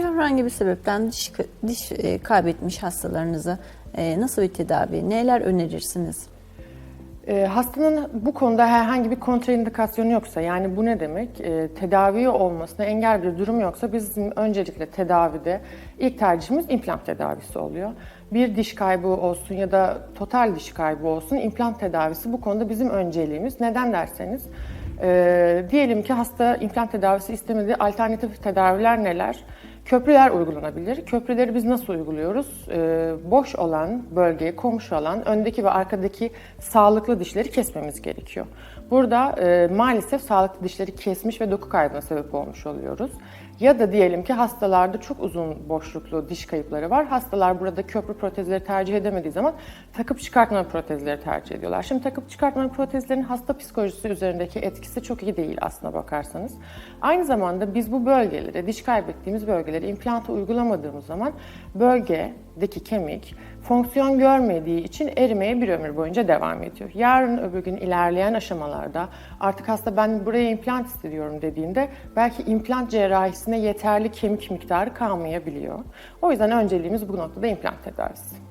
Peki herhangi bir sebepten diş, diş e, kaybetmiş hastalarınıza e, nasıl bir tedavi, neler önerirsiniz? E, hastanın bu konuda herhangi bir kontraindikasyonu yoksa yani bu ne demek? E, tedavi olmasına engel bir durum yoksa bizim öncelikle tedavide ilk tercihimiz implant tedavisi oluyor. Bir diş kaybı olsun ya da total diş kaybı olsun implant tedavisi bu konuda bizim önceliğimiz. Neden derseniz diyelim ki hasta implant tedavisi istemedi alternatif tedaviler neler? Köprüler uygulanabilir. Köprüleri biz nasıl uyguluyoruz? Ee, boş olan bölgeye komşu olan öndeki ve arkadaki sağlıklı dişleri kesmemiz gerekiyor. Burada e, maalesef sağlıklı dişleri kesmiş ve doku kaybına sebep olmuş oluyoruz. Ya da diyelim ki hastalarda çok uzun boşluklu diş kayıpları var. Hastalar burada köprü protezleri tercih edemediği zaman takıp çıkartma protezleri tercih ediyorlar. Şimdi takıp çıkartma protezlerin hasta psikolojisi üzerindeki etkisi çok iyi değil aslına bakarsanız. Aynı zamanda biz bu bölgelere, diş kaybettiğimiz bölgelere implantı uygulamadığımız zaman bölgedeki kemik fonksiyon görmediği için erimeye bir ömür boyunca devam ediyor. Yarın öbür gün ilerleyen aşamalarda artık hasta ben buraya implant istiyorum dediğinde belki implant cerrahisine yeterli kemik miktarı kalmayabiliyor. O yüzden önceliğimiz bu noktada implant tedavisi.